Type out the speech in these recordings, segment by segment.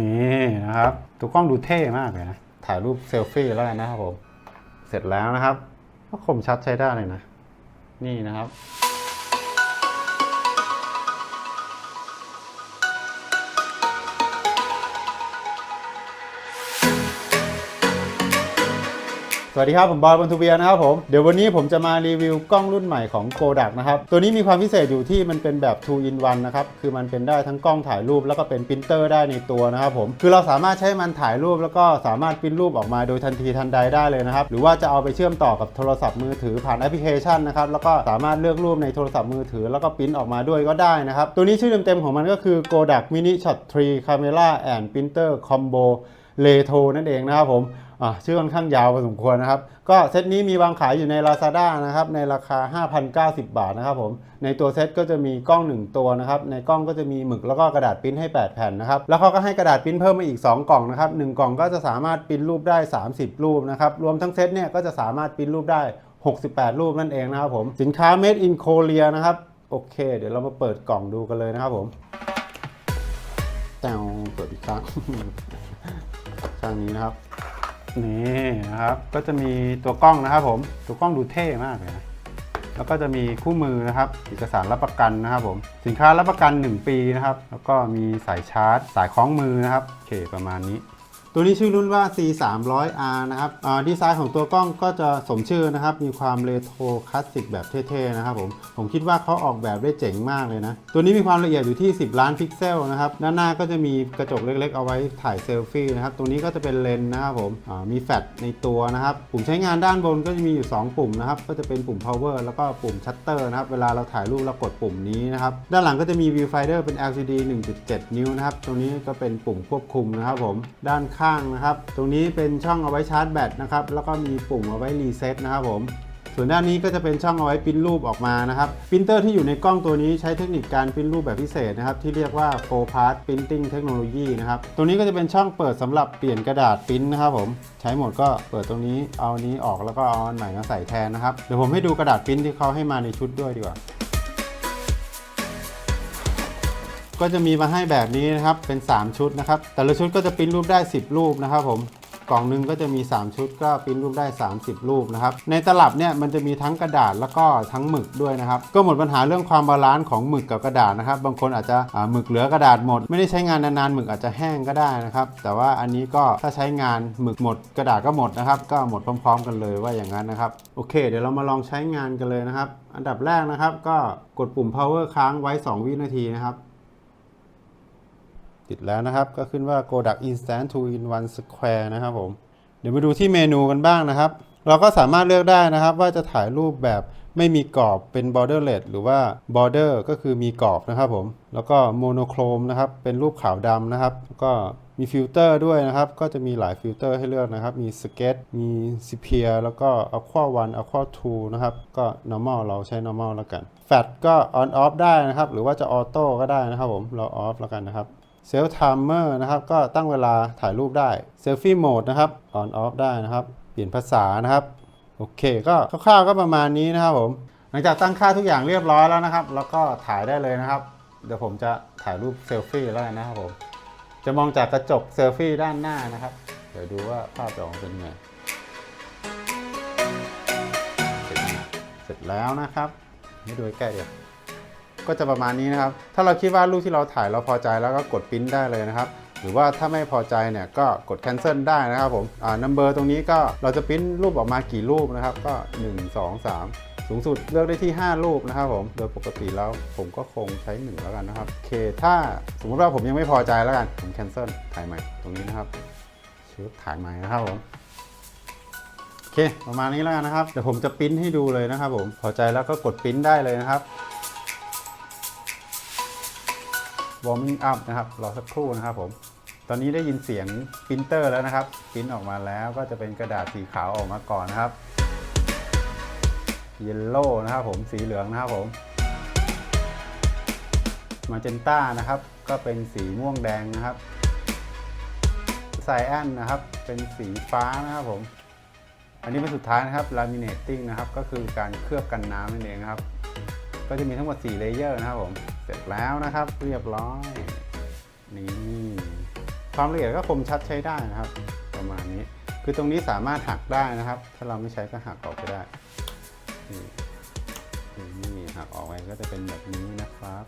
นี่นะครับตัวกล้องดูเท่มากเลยนะ ถ่ายรูปเซลฟี่แล้วกันนะครับผม เสร็จแล้วนะครับก็คมชัดใช้ได้เลยนะ นี่นะครับ วัสดีครับ ผมบอยบนทูเบียนะครับผมเดี๋ยววันนี้ผมจะมารีวิวกล้องรุ่นใหม่ของ Kodak นะครับ ตัวนี้มีความพิเศษอยู่ที่มันเป็นแบบ 2 in 1 นะครับ คือมันเป็นได้ทั้งกล้องถ่ายรูปแล้วก็เป็นปรินเตอร์ได้ในตัวนะครับผมคือเราสามารถใช้มันถ่ายรูปแล้วก็สามารถปริ้นรูปออกมาโดยทันทีทันใดได้เลยนะครับหรือว่าจะเอาไปเชื่อมต่อกับโทรศัพท์มือถือผ่านแอปพลิเคชันนะครับแล้วก็สามารถเลือกรูปในโทรศัพท์มือถือ แล้วก็ปริ้นออกมาด้วยก็ได้นะครับตัวนี้ชื่อเต็มๆของมันก็คือ Kodak Mini Shot 3 Camera and Printer Combo เลโทนั่นเองนะครับผม ชื่อค่อนข้างยาวพอสมควรนะครับ ก็เซตนี้มีวางขายอยู่ใน Lazada นะครับ ในราคา 5,090 บาทนะครับผม ในตัวเซตก็จะมีกล้อง 1 ตัวนะครับ ในกล้องก็จะมีหมึกแล้วก็กระดาษปริ้นให้ 8 แผ่นนะครับ แล้วเขาก็ให้กระดาษปริ้นเพิ่มมาอีก 2 กล่องนะครับ 1 กล่องก็จะสามารถปริ้นรูปได้ 30 รูปนะครับ รวมทั้งเซตเนี่ยก็จะสามารถปริ้นรูปได้ 68 รูปนั่นเองนะครับผม สินค้า made in Korea นะครับ โอเค เดี๋ยวเรามาเปิดกล่องดูกันเลยนะครับผมแต่เปิดอีกครั้งข้างนี้นะครับ นี่นะครับ ก็จะมีตัวกล้องนะครับผม ตัวกล้องดูเท่มากเลยนะแล้วก็จะมีคู่มือนะครับ เอกสารรับประกันนะครับผม สินค้ารับประกัน 1 ปีนะครับ แล้วก็มีสายชาร์จ สายคล้องมือนะครับโอเคประมาณนี้ ตัวนี้ชื่อรุ่นว่า C 3 0 0 R นะครับดีไซน์ของตัวกล้องก็จะสมชื่อนะครับ มีความเรโทรคลาสสิกแบบเท่ๆนะครับผม ผมคิดว่าเขาออกแบบได้เจ๋งมากเลยนะ ตัวนี้มีความละเอียดอยู่ที่ 10 ล้านพิกเซลนะครับ ด้านหน้าก็จะมีกระจกเล็กๆ เอาไว้ถ่ายเซลฟี่นะครับ ตรงนี้ก็จะเป็นเลนส์นะครับผม มีแฟลชในตัวนะครับ ปุ่มใช้งานด้านบนก็จะมีอยู่ 2 ปุ่มนะครับ ก็จะเป็นปุ่ม power แล้วก็ปุ่มชัตเตอร์นะครับ เวลาเราถ่ายรูปเรากดปุ่มนี้นะครับ ด้านหลังก็จะมี viewfinder เป็น LCD 1.7 นิ้วนะครับ ตรงนี้ก็เป็นปุ่มควบคุมนะครับผม ด้านข้างนะครับ ตรงนี้เป็นช่องเอาไว้ชาร์จแบตนะครับ แล้วก็มีปุ่มเอาไว้รีเซ็ตนะครับผม ส่วนด้านนี้ก็จะเป็นช่องเอาไว้ปริ้นรูปออกมานะครับปรินเตอร์ที่อยู่ในกล้องตัวนี้ใช้เทคนิคการปริ้นรูปแบบพิเศษนะครับ ที่เรียกว่า4 part printing technology นะครับ ตรงนี้ก็จะเป็นช่องเปิดสำหรับเปลี่ยนกระดาษปริ้นนะครับผม ใช้หมดก็เปิดตรงนี้ เอาอันนี้ออกแล้วก็เอาอันใหม่มาใส่แทนนะครับ เดี๋ยวผมให้ดูกระดาษปริ้นที่เขาให้มาในชุดด้วยดีกว่า ก็จะมีมาให้แบบนี้นะครับเป็น 3 ชุดนะครับ แต่ละชุดก็จะปริ้นรูปได้ 10 รูปนะครับผมกล่องหนึงก็จะมี 3 ชุดก็ปริ้นรูปได้ 30 รูปนะครับ ในตลับเนี่ยมันจะมีทั้งกระดาษแล้วก็ทั้งหมึกด้วยนะครับ ก็หมดปัญหาเรื่องความบาลานซ์ของหมึกกับกระดาษนะครับ บางคนอาจจะหมึกเหลือกระดาษหมด ไม่ได้ใช้งานนานๆหมึกอาจจะแห้งก็ได้นะครับ แต่ว่าอันนี้ก็ถ้าใช้งานหมึกหมดกระดาษก็หมดนะครับ ก็หมดพร้อม ๆ กันเลยว่าอย่างนั้นนะครับ โอเค เดี๋ยวเรามาลองใช้งานกันเลยนะครับ อันดับแรกนะครับ ก็กดปุ่ม power ค้างไว้ 2 วินาทีนะครับ ติดแล้วนะครับ ก็ขึ้นว่า Kodak Instant 2 in 1 Square นะครับผม เดี๋ยวมาดูที่เมนูกันบ้างนะครับ เราก็สามารถเลือกได้นะครับ ว่าจะถ่ายรูปแบบไม่มีกรอบเป็น borderless หรือว่า border ก็คือมีกรอบนะครับผม แล้วก็ monochrome นะครับ เป็นรูปขาวดำนะครับ ก็มีฟิลเตอร์ด้วยนะครับ ก็จะมีหลายฟิลเตอร์ให้เลือกนะครับ มี sketch มี sepia แล้วก็ aqua 1 aqua 2 นะครับ ก็ normal เราใช้ normal แล้วกัน flat ก็ on off ได้นะครับ หรือว่าจะ auto ก็ได้นะครับผม เรา off แล้วกันนะครับ เซล f ไทม์เมอร์นะครับก็ตั้งเวลาถ่ายรูปได้เซลฟี่โหมดนะครับ on off ได้นะครับ เปลี่ยนภาษานะครับ โอเคก็คร่าวๆก็ประมาณนี้นะครับผม หลังจากตั้งค่าทุกอย่างเรียบร้อยแล้วนะครับ แล้วก็ถ่ายได้เลยนะครับ เดี๋ยวผมจะถ่ายรูปเซลฟี่แล้วนะครับผม จะมองจากกระจกเซลฟี่ด้านหน้านะครับ เดี๋ยวดูว่าภาพจะออกมาเป็นไงเสร็จแล้วนะครับให้ดูใกล้เดี๋ยว ก็จะประมาณนี้นะครับ ถ้าเราคิดว่ารูปที่เราถ่ายเราพอใจแล้วก็กดปริ้นได้เลยนะครับหรือว่าถ้าไม่พอใจเนี่ยก็กด cancel ได้นะครับผมอ่า number ตรงนี้ก็เราจะปิ้นรูปออกมากี่รูปนะครับ ก็ 1 2 3สูงสุดเลือกได้ที่ 5 รูปนะครับผม โดยปกติแล้วผมก็คงใช้ 1 แล้วกันนะครับโอเค ถ้าสมมติว่าผมยังไม่พอใจแล้วกัน ผม cancel ถ่ายใหม่ตรงนี้นะครับชืบถ่ายใหม่นะครับผม โอเค ประมาณนี้แล้วกันนะครับ เดี๋ยวผมจะปิ้นให้ดูเลยนะครับผม พอใจแล้วก็กดปิ้นได้เลยนะครับ warming up นะครับ รอสักครู่นะครับผม ตอนนี้ได้ยินเสียงปรินเตอร์แล้วนะครับปริ้นออกมาแล้วก็จะเป็นกระดาษสีขาวออกมาก่อนนะครับ เยลโล่นะครับผม สีเหลืองนะครับผม มาเจนต้านะครับ ก็เป็นสีม่วงแดงนะครับไซแอนนะครับ เป็นสีฟ้านะครับผม อันนี้เป็นสุดท้ายนะครับ laminating นะครับ ก็คือการเคลือบกันน้ำนั่นเองครับ ก็จะมีทั้งหมด 4 เลเยอร์นะครับผม เสร็จแล้วนะครับ เรียบร้อยนี่ความละเอียดก็คมชัดใช้ได้นะครับ ประมาณนี้ คือตรงนี้สามารถหักได้นะครับ ถ้าเราไม่ใช้ก็หักออกไปได้นี่นี่หักออกไปก็จะเป็นแบบนี้นะครับ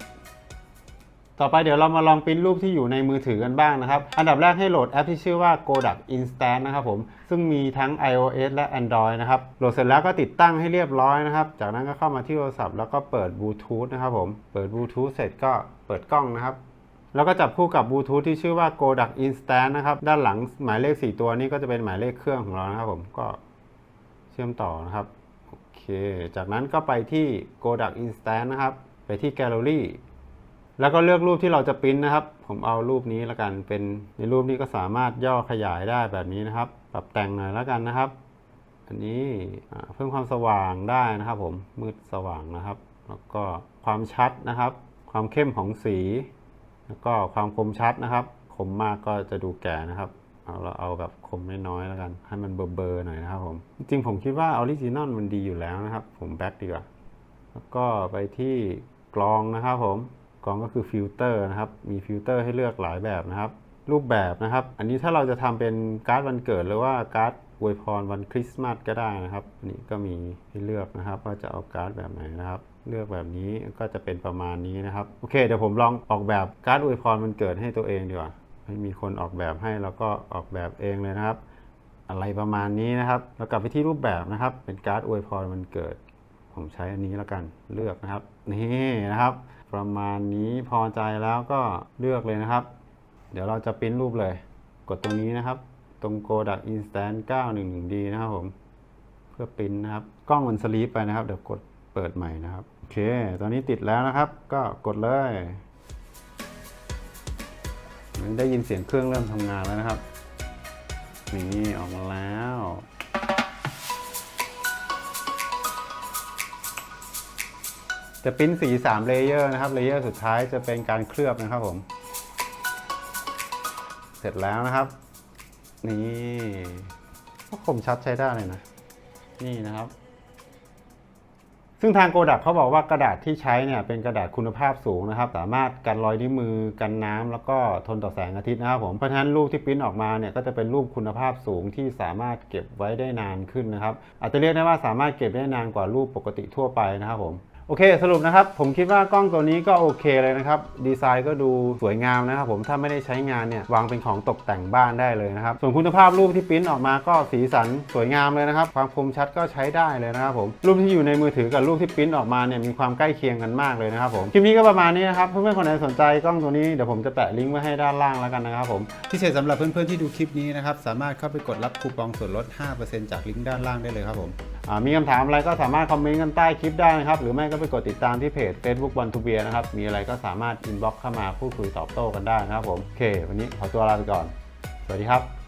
ต่อไปเดี๋ยวเรามาลองปริ้นรูปที่อยู่ในมือถือกันบ้างนะครับ อันดับแรกให้โหลดแอปที่ชื่อว่า Kodak Instant นะครับผม ซึ่งมีทั้ง iOS และ Android นะครับ โหลดเสร็จแล้วก็ติดตั้งให้เรียบร้อยนะครับ จากนั้นก็เข้ามาที่โทรศัพท์แล้วก็เปิดบลูทูธนะครับผม เปิดบลูทูธเสร็จก็เปิดกล้องนะครับ แล้วก็จับคู่กับบลูทูธที่ชื่อว่า Kodak Instant นะครับ ด้านหลังหมายเลข 4 ตัวนี้ก็จะเป็นหมายเลขเครื่องของเรานะครับผม ก็เชื่อมต่อนะครับ โอเค จากนั้นก็ไปที่ Kodak Instant นะครับ ไปที่ Gallery แล้วก็เลือกรูปที่เราจะปริ้นนะครับ ผมเอารูปนี้แล้วกัน เป็นในรูปนี้ก็สามารถย่อขยายได้แบบนี้นะครับ ปรับแต่งหน่อยแล้วกันนะครับ อันนี้เพิ่มความสว่างได้นะครับ ผม มืดสว่างนะครับ แล้วก็ความชัดนะครับ ความเข้มของสี แล้วก็ความคมชัดนะครับ คมมากก็จะดูแก่นะครับเอาเราเอาแบบคมน้อยๆแล้วกัน ให้มันเบลอๆหน่อยนะครับผม จริงๆผมคิดว่าออริจินอลมันดีอยู่แล้วนะครับ ผมแบ็คดีกว่า แล้วก็ไปที่กรองนะครับผม กรองก็คือฟิลเตอร์นะครับ มีฟิลเตอร์ให้เลือกหลายแบบนะครับ รูปแบบนะครับ อันนี้ถ้าเราจะทำเป็นการ์ดวันเกิดหรือว่าการ์ดอวยพรวันคริสต์มาสก็ได้นะครับอันนี้ก็มีให้เลือกนะครับ ว่าจะเอาการ์ดแบบไหนนะครับ เลือกแบบนี้ก็จะเป็นประมาณนี้นะครับ โอเค เดี๋ยวผมลองออกแบบการ์ดอวยพรวันเกิดให้ตัวเองดีกว่าให้มีคนออกแบบให้แล้วก็ออกแบบเองเลยนะครับ อะไรประมาณนี้นะครับแล้วกลับไปที่รูปแบบนะครับ เป็นการ์ดอวยพรวันเกิด ผมใช้อันนี้แล้วกันเลือกนะครับ นี่นะครับ ประมาณนี้พอใจแล้วก็เลือกเลยนะครับ เดี๋ยวเราจะปริ้นรูปเลย กดตรงนี้นะครับ ตรง Kodak Instant 911D นะครับผม เพื่อปริ้นนะครับ กล้องมันสลีปไปนะครับ เดี๋ยวกดเปิดใหม่นะครับ โอเค ตอนนี้ติดแล้วนะครับ ก็กดเลยได้ยินเสียงเครื่องเริ่มทำงานแล้วนะครับ นี่ออกมาแล้ว จะปิ้นสี3เลเยอร์นะครับเลเยอร์สุดท้ายจะเป็นการเคลือบนะครับผม เสร็จแล้วนะครับ นี่ก็คมชัดใช้ได้เลยนะ นี่นะครับ ซึ่งทางโกดักเขาบอกว่ากระดาษที่ใช้เนี่ยเป็นกระดาษคุณภาพสูงนะครับ สามารถกันรอยนิ้วมือกันน้ำแล้วก็ทนต่อแสงอาทิตย์นะครับผมเพราะฉะนั้นรูปที่ปิ้นออกมาเนี่ยก็จะเป็นรูปคุณภาพสูงที่สามารถเก็บไว้ได้นานขึ้นนะครับ อาจจะเรียกได้ว่าสามารถเก็บได้นานกว่ารูปปกติทั่วไปนะครับผม โอเคสรุปนะครับ ผมคิดว่ากล้องตัวนี้ก็โอเคเลยนะครับ ดีไซน์ก็ดูสวยงามนะครับผมถ้าไม่ได้ใช้งานเนี่ยวางเป็นของตกแต่งบ้านได้เลยนะครับ ส่วนคุณภาพรูปที่ปริ้นออกมาก็สีสันสวยงามเลยนะครับ ความคมชัดก็ใช้ได้เลยนะครับผมรูปที่อยู่ในมือถือกับรูปที่ปริ้นออกมาเนี่ยมีความใกล้เคียงกันมากเลยนะครับผมคลิปนี้ก็ประมาณนี้นะครับเพื่อนๆคนไหนสนใจกล้องตัวนี้เดี๋ยวผมจะแปะลิงก์ไว้ให้ด้านล่างแล้วกันนะครับผมพิเศษสำหรับเพื่อนๆที่ดูคลิปนี้นะครับสามารถเข้าไปกดรับคูปองส่วนลด 5%จากลิงก์ด้านล่างได้เลยครับผม มีคำถามอะไรก็สามารถคอมเมนต์กันใต้คลิปได้นะครับ หรือไม่ก็ไปกดติดตามที่เพจ Facebook One to Beer นะครับ มีอะไรก็สามารถอินบ็อกเข้ามาพูดคุยตอบโต้กันได้นะครับผม โอเค วันนี้ขอตัวลาไปก่อน สวัสดีครับ